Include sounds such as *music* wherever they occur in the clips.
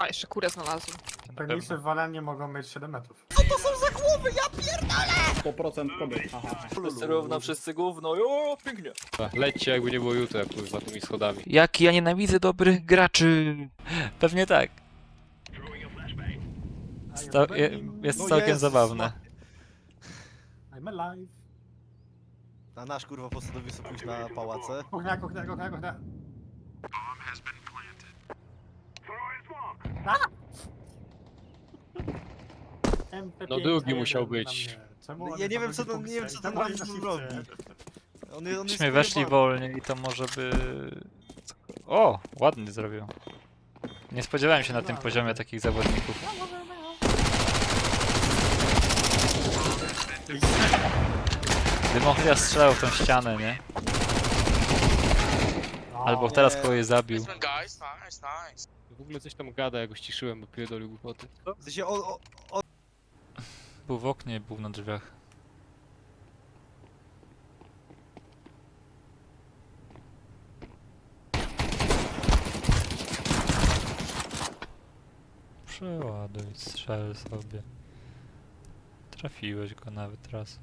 A, jeszcze kurę znalazłem. Penisy w walenie mogą mieć 7 metrów. 100% kobiet. Aha. Wszyscy równo, wszyscy gówno, jo, pięknie. Lećcie jakby nie było jutra, kurwa, tymi schodami. Jak ja nienawidzę dobrych graczy. Pewnie tak. Sta- je, jest No całkiem Jezus, zabawne. I'm alive. A nasz kurwa postanowił sobie pójść na pałace. Kuchnia, kuchnia, kuchnia, kuchnia. MP5 No drugi A1 musiał być. mnie. Czemu Ja nie wiem, co byli ten- nie wiem, co ten Czemu robi. On, on jest Myśmy weszli pojebany. wolniej i to może by... O, ładnie zrobił. Nie spodziewałem się na tym poziomie takich zawodników. Gdy Mochlia strzelał w tą ścianę, nie? Albo teraz nie. kogoś zabił. Nice one, guys. Nice, nice. W ogóle coś tam gada, jak go ściszyłem, bo pierdolił głupoty. W sensie on, on, Był w oknie, był na drzwiach. Przeładuj, strzel sobie. Trafiłeś go nawet raz.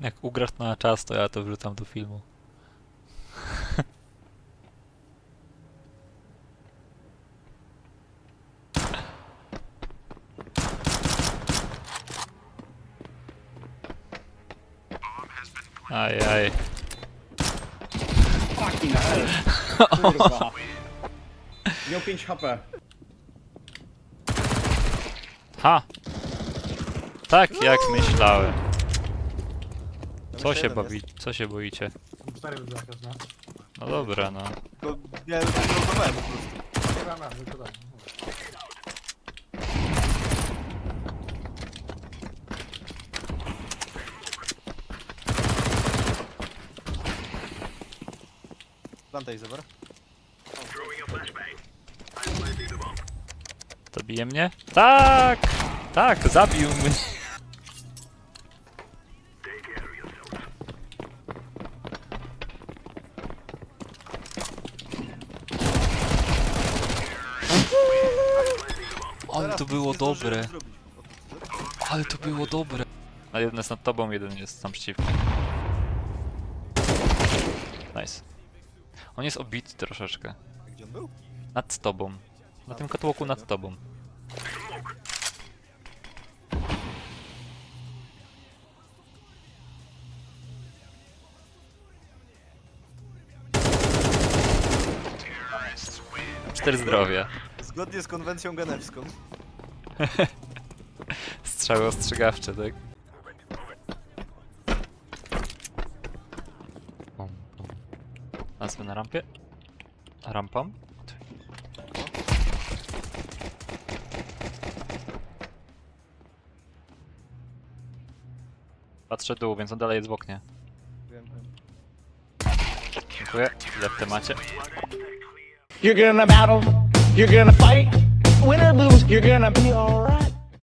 Jak ugrasz na czas, to ja to wrzucam do filmu. Ajaj. Fucking hell. Kurwa. Miał 5 HP. Ha! Tak jak myślałem. Ja Co się jeden bawi? Co się boicie? Wybrać, no. No dobra, no. Tylko ja już wylądowałem po prostu. Nie rady, to. Plantaj. Zabije mnie? Tak! Tak, zabił mnie. Ale to było dobre. Ale to było dobre. A jeden jest nad tobą, jeden jest tam przeciwko. Nice. On jest obity troszeczkę. Gdzie on był? Nad tobą. Na tym katłoku nad tobą. Cztery zdrowia. Zgodnie z konwencją genewską. *laughs* Strzały ostrzegawcze, tak? Pum. Nazwy na rampie. Rampam. Patrzę dół, więc on dalej jest w oknie. Wiem, wiem. Dziękuję. Ile w temacie? You're gonna battle, you're gonna fight. Win or lose, you're gonna be alright.